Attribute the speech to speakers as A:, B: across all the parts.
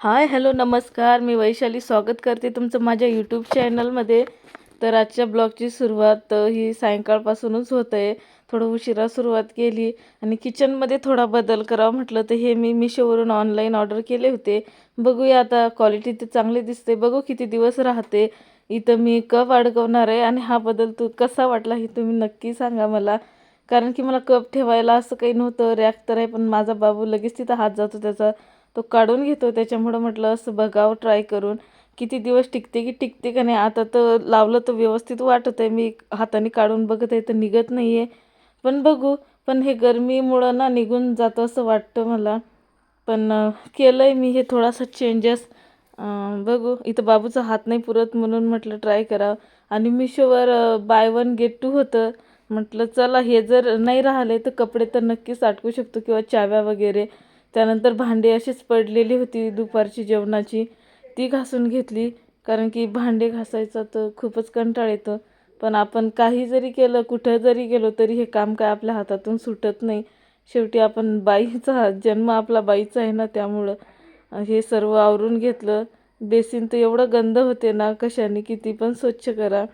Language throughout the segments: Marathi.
A: हाय हॅलो नमस्कार. मी वैशाली स्वागत करते तुमचं माझ्या यूट्यूब चॅनलमध्ये तर आजच्या ब्लॉगची सुरुवात ही सायंकाळपासूनच होत आहे थोडं उशिरा सुरुवात केली आणि किचनमध्ये थोडा बदल करावा म्हटलं तर हे मी मिशोवरून ऑनलाईन ऑर्डर केले होते. बघूया आता क्वालिटी ते चांगली दिसते. बघू किती दिवस राहते. इथं मी कप अडकवणार आहे आणि हा बदल तू कसा वाटला हे तुम्ही नक्की सांगा मला. कारण की मला कप ठेवायला असं काही नव्हतं रॅक तर आहे पण माझा बाबू लगेच तिथं हात जातो त्याचा. तो काढून घेतो. त्याच्यामुळं म्हटलं असं बघावं ट्राय करून. किती दिवस टिकते की टिकते का नाही आता तर लावलं तर व्यवस्थित वाटत आहे मी हाताने काढून बघत आहे तर निघत नाही आहे पण बघू. पण हे गरमीमुळं ना निघून जातं असं वाटतं मला. पण केलं आहे मी हे थोडासा चेंजेस बघू. इथं बाबूचा हात नाही पुरत म्हणून म्हटलं ट्राय करावं. आणि मिशोवर बाय वन गेट टू होतं. म्हटलं चला हे जर नाही राहिले तर कपडे तर नक्कीच अटकू शकतो किंवा चाव्या वगैरे. त्यानंतर भांडी अशीच पडलेली होती दुपारची जेवणाची. ती घासून घेतली कारण की भांडे घासायचा तर खूपच कंटाळ येतं. पण आपण काही जरी केलं कुठं जरी गेलो तरी हे काम काय आपल्या हातातून सुटत नाही. शेवटी आपण बाईचा जन्म आपला बाईचा आहे ना त्यामुळं हे सर्व आवरून घेतलं. बेसिन तर एवढं गंद होते ना कशाने किती पण स्वच्छ करा.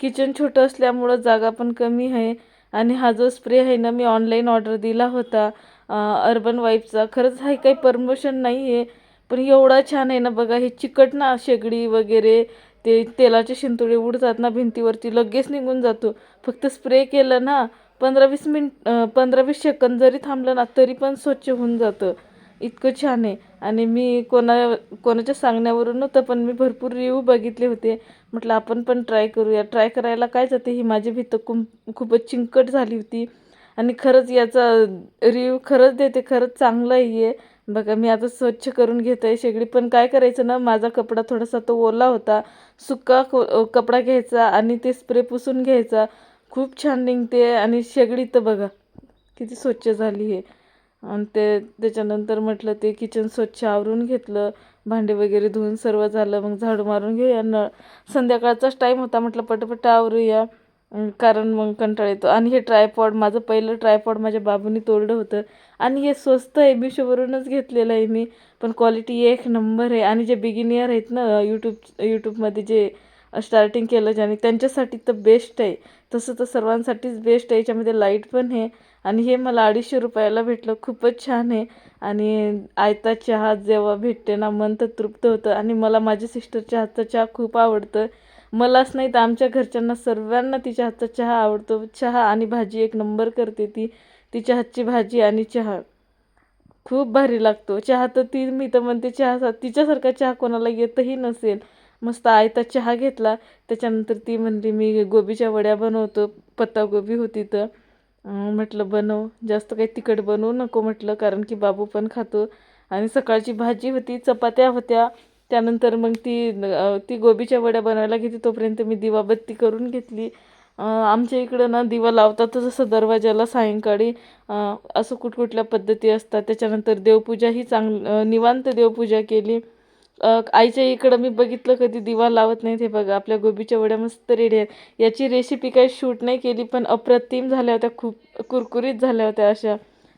A: किचन छोटं असल्यामुळं जागा पण कमी आहे. आणि हा जो स्प्रे आहे ना मी ऑनलाईन ऑर्डर दिला होता. अर्बन वाईफचा. खरंच हा काही परमोशन नाही आहे पण एवढा छान आहे ना बघा हे चिकट ना शेगडी वगैरे ते तेलाचे शिंतोडे उडतात ना भिंतीवरती लगेच निघून जातो. फक्त स्प्रे केलं ना पंधरा वीस मिनिट पंधरा वीस सेकंद जरी थांबलं ना तरी पण स्वच्छ होऊन जातं. इतकं छान आहे. आणि मी कोणा कोणाच्या सांगण्यावरून नव्हतं पण मी भरपूर रिव्ह्यू बघितले होते. म्हटलं आपण पण ट्राय करूया. ट्राय करायला काय जाते ही माझी भीत. खूप खूपच चिंकट झाली होती. आणि खरंच याचा रिव्ह्यू खरंच देते खरंच चांगलं आहे बघा मी आता स्वच्छ करून घेत आहे शेगडी. पण काय करायचं ना माझा कपडा थोडासा तो ओला होता. सुका को- कपडा घ्यायचा आणि ते स्प्रे पुसून घ्यायचा. खूप छान निघते आणि शेगडी तर बघा किती स्वच्छ झाली आहे आणि ते त्याच्यानंतर म्हटलं ते किचन स्वच्छ आवरून घेतलं. भांडे वगैरे धुवून सर्व झालं. मग झाडू मारून घेऊया. नळ संध्याकाळचाच टाईम होता म्हटलं पटपट आवरूया. कारण मग कंटाळा येतो. आणि हे ट्रायपॉड माझं पहिलं ट्रायपॉड माझ्या बाबूनी तोडलं होतं. आणि हे स्वस्त आहे मिशोवरूनच घेतलेलं आहे मी. पण क्वालिटी एक नंबर आहे. आणि जे बिगिनियर आहेत ना यूट्यूब यूट्यूबमध्ये जे स्टार्टिंग केलं ज्याने त्यांच्यासाठी तर बेस्ट आहे. तसं तर सर्वांसाठीच बेस्ट आहे. याच्यामध्ये लाइट पण आहे. आणि हे मला अडीचशे रुपयाला भेटलं. खूपच छान आहे. आणि आयता चहा जेव्हा भेटते ना मन तर तृप्त होतं. आणि मला माझ्या सिस्टरच्या हातचा चहा खूप आवडतं. मलाच नाही तर आमच्या घरच्यांना सर्वांना तिच्या हातचा चहा आवडतो. चहा आणि भाजी एक नंबर करते ती. तिच्या हातची भाजी आणि चहा. खूप भारी लागतो. चहा तर ती मी तर म्हणते चहा तिच्यासारखा चहा कोणाला येतही नसेल. मस्त आयता चहा घेतला. त्याच्यानंतर ती म्हणली मी गोबीच्या वड्या बनवतो. पत्तागोबी होती तर. म्हटलं बनव. जास्त काही तिखट बनवू नको म्हटलं कारण की बाबू पण खातो. आणि सकाळची भाजी होती चपात्या होत्या. त्यानंतर मग ती ती गोबीच्या वड्या बनवायला घेते तोपर्यंत मी दिवाबत्ती करून घेतली. आमच्या इकडं ना दिवा लावतात जसं दरवाजाला सायंकाळी. असं कुठकुठल्या पद्धती असतात. त्याच्यानंतर देवपूजा ही चांग निवांत देवपूजा केली. आईच्या इकडं मी बघितलं कधी दिवा लावत नाही ते बघा आपल्या गोबीच्या वड्या मस्त रेडी आहेत. याची रेसिपी काही शूट नाही केली पण अप्रतिम झाल्या होत्या खूप कुरकुरीत झाल्या होत्या अशा.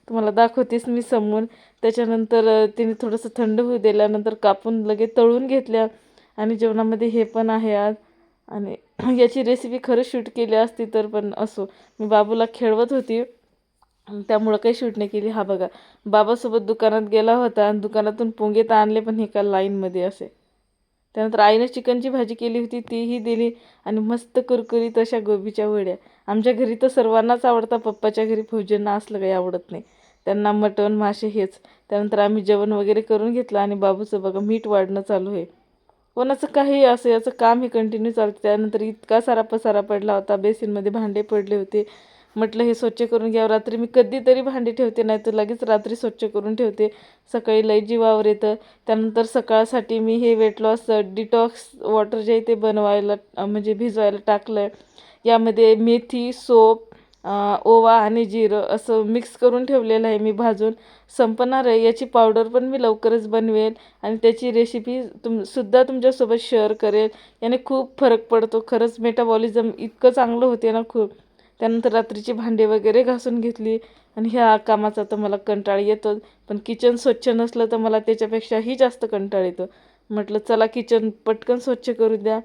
A: तुम्हाला दाखवतेस मी समोर. त्याच्यानंतर तिने थोडंसं थंड होऊ दिल्यानंतर कापून लगेच तळून घेतल्या. आणि जेवणामध्ये हे पण आहे आज. आणि याची रेसिपी खरंच शूट केली असती तर पण असो. मी बाबूला खेळवत होती. त्यामुळं काही शूट नाही केली. हा बघा. बाबासोबत दुकानात गेला होता आणि दुकानातून पोंगे तर आणले पण हे का लाईनमध्ये असे. त्यानंतर आईनं चिकनची भाजी केली होती तीही दिली आणि मस्त कुरकुरीत अशा गोबीच्या वड्या. आमच्या घरी तर सर्वांनाच आवडतात पप्पाच्या घरी फौजींना असलं काही आवडत नाही. त्यांना मटण मासे हेच. त्यानंतर आम्ही जेवण वगैरे करून घेतलं आणि बाबूचं बघा मीठ वाढणं चालू आहे. कोणाचं काही असं याचं काम हे कंटिन्यू चालतं. त्यानंतर इतका सारा पसारा पडला होता. बेसिनमध्ये भांडे पडले होते. म्हटलं हे स्वच्छ करून घ्यावं. रात्री मी कधीतरी भांडी ठेवते नाही तर लगेच रात्री स्वच्छ करून ठेवते. सकाळी लई जीवावर येतं. त्यानंतर सकाळसाठी मी हे वेट लॉस डिटॉक्स वॉटर जे आहे ते बनवायला म्हणजे भिजवायला टाकलं आहे यामध्ये मेथी सोप ओवा आणि जिरं असं मिक्स करून ठेवलेलं आहे मी भाजून. संपणार आहे. याची पावडर पण मी लवकरच बनवेल आणि त्याची रेसिपी तुम सुद्धा तुमच्यासोबत शेअर करेल. याने खूप फरक पडतो. खरंच मेटाबॉलिझम इतकं चांगलं होते ना खूप. त्यानंतर रात्रीची भांडे वगैरे घासून घेतली आणि ह्या कामाचा तर मला कंटाळा येतो पण किचन स्वच्छ नसलं तर मला त्याच्यापेक्षाही जास्त कंटाळ येतो. म्हटलं चला किचन पटकन स्वच्छ करू द्या.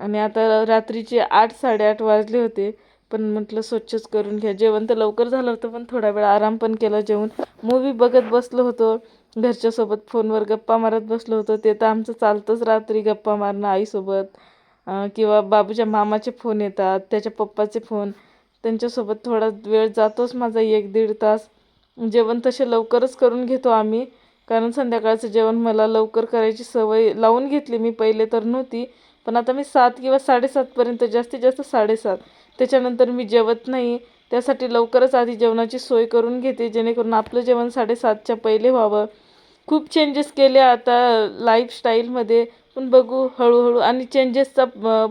A: आणि आता रात्रीचे आठ साडेआठ वाजले होते. पण म्हटलं स्वच्छच करून घ्या. जेवण तर लवकर झालं होतं पण थोडा वेळ आराम पण केला जेवण मूवी बघत बसलो होतो. घरच्यासोबत फोनवर गप्पा मारत बसलो होतो. ते तर आमचं चालतंच रात्री गप्पा मारणं आईसोबत. किंवा बाबूच्या मामाचे फोन येतात त्याच्या पप्पाचे फोन त्यांच्यासोबत थोडा वेळ जातोच माझा एक दीड तास. जेवण तसे लवकरच करून घेतो आम्ही. कारण संध्याकाळचं जेवण मला लवकर करायची सवय लावून घेतली मी. पहिले तर नव्हती. पण आता मी सात किंवा साडेसातपर्यंत जास्तीत जास्त साडेसात. त्याच्यानंतर मी जेवत नाही. त्यासाठी लवकरच आधी जेवणाची सोय करून घेते जेणेकरून आपलं जेवण साडेसातच्या पहिले व्हावं. खूप चेंजेस केले आता लाईफस्टाईलमध्ये पण बघू हळूहळू आणि चेंजेसचा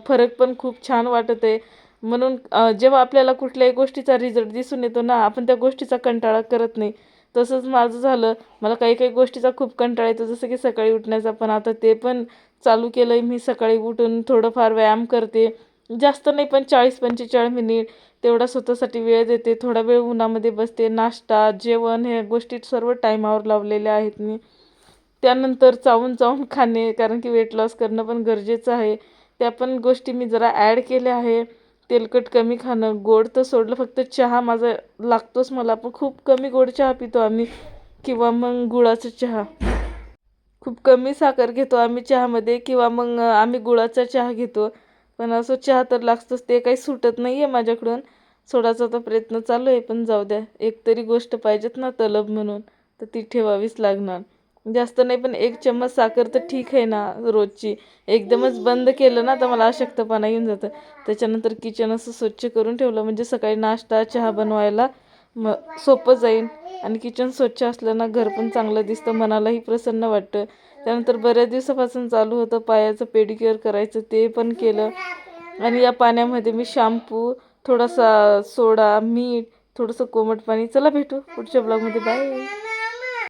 A: फरक पण खूप छान वाटत आहे. म्हणून जेव्हा आपल्याला कुठल्याही गोष्टीचा रिझल्ट दिसून येतो ना आपण त्या गोष्टीचा कंटाळा करत नाही. तसंच माझं झालं. मला काही काही गोष्टीचा खूप कंटाळा येतो जसं की सकाळी उठण्याचा. पण आता ते पण चालू केलं आहे मी सकाळी उठून थोडंफार व्यायाम करते. जास्त नाही पण चाळीस पंचेचाळीस मिनिट तेवढा स्वतःसाठी वेळ देते. थोडा वेळ उन्हामध्ये बसते. नाश्ता जेवण ह्या गोष्टी सर्व टायमावर लावलेल्या आहेत मी. त्यानंतर चावून चावून खाणे कारण की वेट लॉस करणं पण गरजेचं आहे. त्या पण गोष्टी मी जरा ॲड केल्या आहे. तेलकट कमी खाणं गोड तर सोडलं फक्त चहा माझा लागतोच मला पण खूप कमी गोड चहा पितो आम्ही. किंवा मग गुळाचा चहा. खूप कमी साखर घेतो आम्ही चहामध्ये किंवा मग आम्ही गुळाचा चहा घेतो. पण असं चहा तर लागतोच ते काही सुटत नाही आहे माझ्याकडून. सोडायचा तर प्रयत्न चालू आहे पण जाऊ द्या एक तरी गोष्ट पाहिजेत ना तलब म्हणून तर ती ठेवावीच लागणार. जास्त नाही पण एक चम्मच साखर तर ठीक आहे ना रोजची. एकदमच बंद केलं ना तर मला अशक्तपणा येऊन जातं. त्याच्यानंतर किचन असं स्वच्छ करून ठेवलं म्हणजे सकाळी नाश्ता चहा बनवायला म सोपं जाईल आणि किचन स्वच्छ असलं ना घर पण चांगलं दिसतं मनालाही प्रसन्न वाटतं. त्यानंतर बऱ्याच दिवसापासून चालू होतं पायाचं पेडिक्युअर करायचं ते पण केलं. आणि या पाण्यामध्ये मी शॅम्पू थोडासा सोडा मीठ थोडंसं कोमट पाणी. चला भेटू पुढच्या ब्लॉगमध्ये बाय